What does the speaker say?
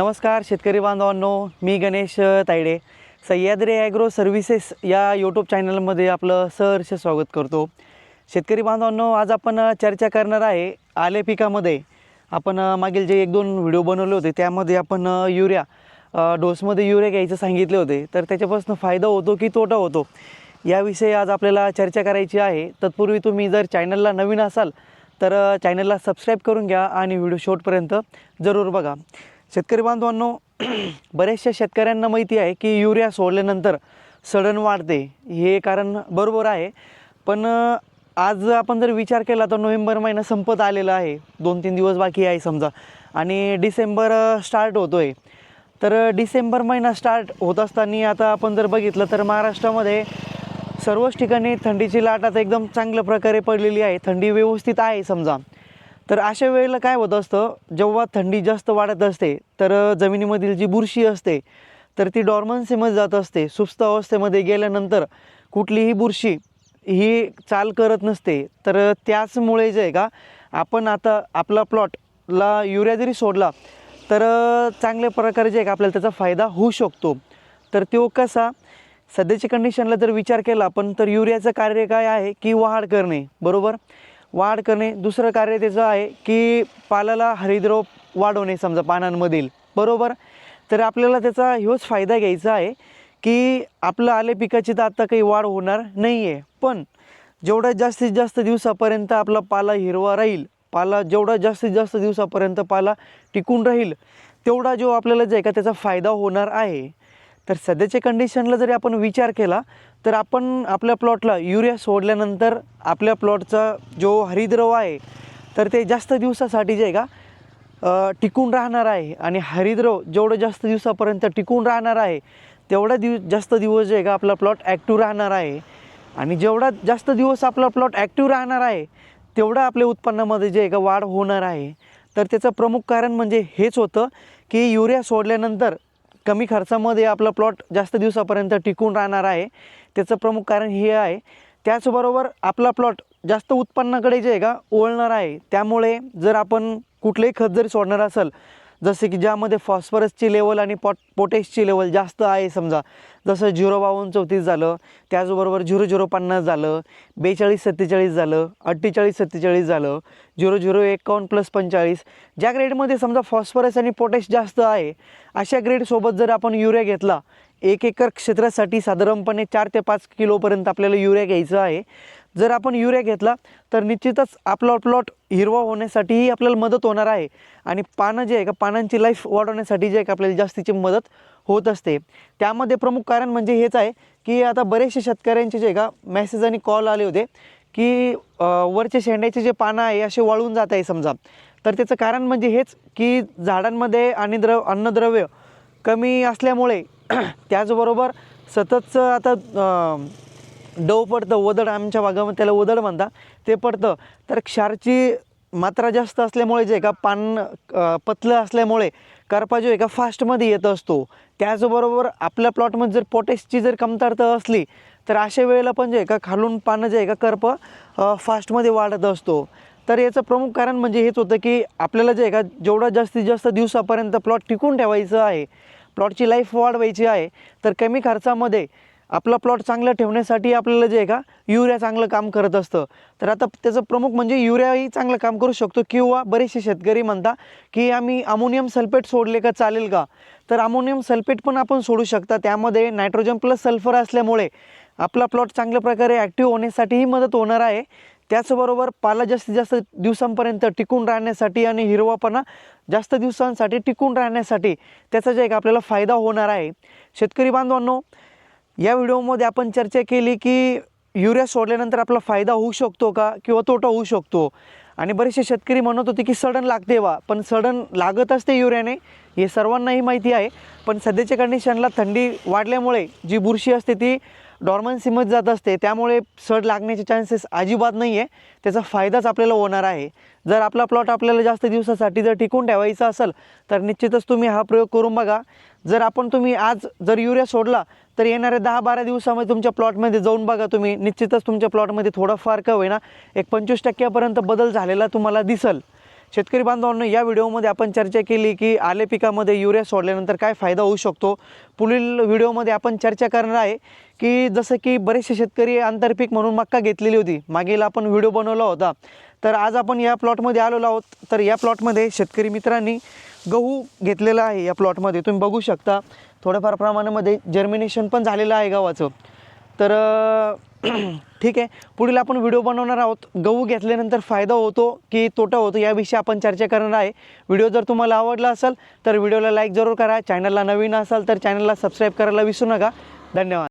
नमस्कार शेतकरी बांधवांनो मी गणेश तायडे. सह्याद्री ॲग्रो सर्व्हिसेस या यूट्यूब चॅनलमध्ये आपलं सहर्ष स्वागत करतो. शेतकरी बांधवांनो आज आपण चर्चा करणार आहे आले पिकामध्ये. आपण मागील जे एक दोन व्हिडिओ बनवले होते त्यामध्ये आपण युरिया डोसमध्ये युरिया घ्यायचं सांगितले होते. तर त्याच्यापासून फायदा होतो की तोटा होतो? याविषयी आज आपल्याला चर्चा करायची आहे. तत्पूर्वी तुम्ही जर चॅनलला नवीन असाल तर चॅनलला सबस्क्राईब करून घ्या आणि व्हिडिओ शेवटपर्यंत जरूर बघा. शेतकरी बांधवांनो बऱ्याचशा शेतकऱ्यांना माहिती आहे की युरिया सोडल्यानंतर सडन वाढते. हे कारण बरोबर आहे. पण आज आपण जर विचार केला तर नोव्हेंबर महिना संपत आलेला आहे. दोन तीन दिवस बाकी आहे समजा. आणि डिसेंबर स्टार्ट होतो आहे तर डिसेंबर महिना स्टार्ट होत असताना आता आपण जर बघितलं तर महाराष्ट्रामध्ये सर्वच ठिकाणी थंडीची लाट आता एकदम चांगल्या प्रकारे पडलेली आहे. थंडी व्यवस्थित आहे समजा. तर अशा वेळेला काय होत असतं जेव्हा थंडी जास्त वाढत असते तर जमिनीमधील जी बुरशी असते तर ती डॉर्मन्सीमध्ये जात असते. सुस्त अवस्थेमध्ये गेल्यानंतर कुठलीही बुरशी ही चाल करत नसते. तर त्याचमुळे जे आहे का आपण आता आपला प्लॉटला युरिया जरी सोडला तर चांगल्या प्रकारे जे आहे का आपल्याला त्याचा फायदा होऊ शकतो. तर तो कसा सध्याच्या कंडिशनला जर विचार केला आपण तर युरियाचं कार्य काय आहे की वाढ करणे. बरोबर? वाढ करणे. दुसरं कार्य त्याचं आहे की पालाला हरिद्रव वाढवणे समजा पानांमधील. बरोबर? तर आपल्याला त्याचा ह्योच फायदा घ्यायचा आहे की आपलं आले पिकाची तर आत्ता काही वाढ होणार नाही आहे पण जेवढा जास्तीत जास्त दिवसापर्यंत आपला पाला हिरवा राहील पाला जेवढा जास्तीत जास्त दिवसापर्यंत पाला टिकून राहील तेवढा जो आपल्याला जे आहे का त्याचा फायदा होणार आहे. तर सध्याच्या कंडिशनला जरी आपण विचार केला तर आपण आपल्या प्लॉटला युरिया सोडल्यानंतर आपल्या प्लॉटचा जो हरिद्रव आहे तर ते जास्त दिवसासाठी जे आहे का टिकून राहणार आहे. आणि हरिद्रव जेवढं जास्त दिवसापर्यंत टिकून राहणार आहे तेवढा दिव जास्त दिवस जे आहे का आपला प्लॉट ॲक्टिव्ह राहणार आहे. आणि जेवढा जास्त दिवस आपला प्लॉट ॲक्टिव्ह राहणार आहे तेवढं आपल्या उत्पन्नामध्ये जे आहे का वाढ होणार आहे. तर त्याचं प्रमुख कारण म्हणजे हेच होतं की युरिया सोडल्यानंतर कमी खर्चामध्ये आपला प्लॉट जास्त दिवसापर्यंत टिकून राहणार आहे. त्याचं प्रमुख कारण हे आहे. त्याचबरोबर आपला प्लॉट जास्त उत्पन्नाकडे जे आहे का ओळणार आहे. त्यामुळे जर आपण कुठलेही खत जरी सोडणार असेल जसे की ज्यामध्ये फॉस्फरसची लेवल आणि पॉट पोटॅशची लेवल जास्त आहे समजा जसं झिरो बावन्न चौतीस झालं त्याचबरोबर झिरो झिरो पन्नास झालं बेचाळीस सत्तेचाळीस झालं अठ्ठेचाळीस सत्तेचाळीस झालं झिरो झिरो एकावन्न प्लस पंचेचाळीस ज्या ग्रेडमध्ये समजा फॉस्फरस आणि पोटॅश जास्त आहे अशा ग्रेडसोबत जर आपण युरिया घेतला एक एकर क्षेत्रासाठी साधारणपणे चार ते पाच किलोपर्यंत आपल्याला युरिया घ्यायचं आहे जर आपण युरिया घेतला तर निश्चितच आपला प्लॉट हिरवा होण्यासाठीही आपल्याला मदत होणार आहे. आणि पानं जे आहे का पानांची लाईफ वाढवण्यासाठी जे आहे का आपल्याला जास्तीची मदत होत असते. त्यामध्ये प्रमुख कारण म्हणजे हेच आहे की आता बरेचसे शेतकऱ्यांचे जे का मेसेज आणि कॉल आले होते की वरचे शेंड्याचे जे पानं आहे असे वाळून जात आहे समजा. तर त्याचं कारण म्हणजे हेच की झाडांमध्ये आणि द्रव अन्नद्रव्य कमी असल्यामुळे त्याचबरोबर सततचं आता डव पडतं वदड आमच्या भागामध्ये त्याला वदड म्हणता ते पडतं. तर क्षारची मात्रा जास्त असल्यामुळे जे का पान पतलं असल्यामुळे करपा जो आहे का फास्टमध्ये येत असतो. त्याचबरोबर आपल्या प्लॉटमध्ये जर पोटॅशची जर कमतरता असली तर अशा वेळेला पण जे आहे का खालून पानं जे आहे का करप फास्टमध्ये वाढत असतो. तर याचं प्रमुख कारण म्हणजे हेच होतं की आपल्याला जे आहे का जेवढा जास्तीत जास्त दिवसापर्यंत प्लॉट टिकून ठेवायचं आहे प्लॉटची लाईफ वाढवायची आहे तर कमी खर्चामध्ये आपला प्लॉट चांगला ठेवण्यासाठी आपल्याला जे आहे का युरिया चांगलं काम करत असतं. तर आता त्याचं प्रमुख म्हणजे युरियाही चांगलं काम करू शकतो किंवा बरेचसे शेतकरी म्हणता की आम्ही अमोनियम सल्फेट सोडले का चालेल का? तर अमोनियम सल्फेट पण आपण सोडू शकता. त्यामध्ये नायट्रोजन प्लस सल्फर असल्यामुळे आपला प्लॉट चांगल्या प्रकारे ॲक्टिव्ह होण्यासाठीही मदत होणार आहे. त्याचबरोबर पाला जास्तीत जास्त दिवसांपर्यंत टिकून राहण्यासाठी आणि हिरवापणा जास्त दिवसांसाठी टिकून राहण्यासाठी त्याचा जे एक आपल्याला फायदा होणार आहे. शेतकरी बांधवांनो या व्हिडिओमध्ये आपण चर्चा केली की युरिया सोडल्यानंतर आपला फायदा होऊ शकतो का किंवा तोटा होऊ शकतो? आणि बरेचसे शेतकरी म्हणत होते की सडन लागते वा पण सडन लागत असते युरियाने हे सर्वांनाही माहिती आहे. पण सध्याच्या कंडिशनला थंडी वाढल्यामुळे जी बुरशी असते ती डॉर्मन्सीमध्ये जात असते त्यामुळे सड लागण्याचे चान्सेस अजिबात नाही आहे त्याचा फायदाच आपल्याला होणार आहे. जर आपला प्लॉट आपल्याला जास्त दिवसासाठी जर टिकून ठेवायचा असेल तर निश्चितच तुम्ही हा प्रयोग करून बघा. जर आपण तुम्ही आज जर युरिया सोडला तर येणाऱ्या दहा बारा दिवसामध्ये तुमच्या प्लॉटमध्ये जाऊन बघा तुम्ही. निश्चितच तुमच्या प्लॉटमध्ये थोडाफार का होईना एक पंचवीस टक्क्यापर्यंत बदल झालेला तुम्हाला दिसल. शेतकरी बांधवांनो या व्हिडिओमध्ये आपण चर्चा केली की आले पिकामध्ये युरिया सोडल्यानंतर काय फायदा होऊ शकतो? पुढील व्हिडिओमध्ये आपण चर्चा करणार आहे की जसं की बरेचसे शेतकरी आंतरपीक म्हणून मक्का घेतलेली होती. मागील आपण व्हिडिओ बनवला होता. तर आज आपण या प्लॉटमध्ये आलेलो आहोत. तर या प्लॉटमध्ये शेतकरी मित्रांनी गहू घेतलेला आहे या प्लॉटमध्ये. तुम्ही बघू शकता. थोड्याफार प्रमाणामध्ये जर्मिनेशन पण झालेलं आहे गव्हाचं. तर ठीक आहे. पुढील आपण व्हिडिओ बनवणार आहोत. गहू घेतल्यानंतर फायदा होतो की तोटा होतो याविषयी आपण चर्चा करणार आहे. व्हिडिओ जर तुम्हाला आवडला असेल तर व्हिडिओला लाईक जरूर करा. चॅनलला नवीन असाल तर चॅनलला सबस्क्राईब करायला विसरू नका. धन्यवाद.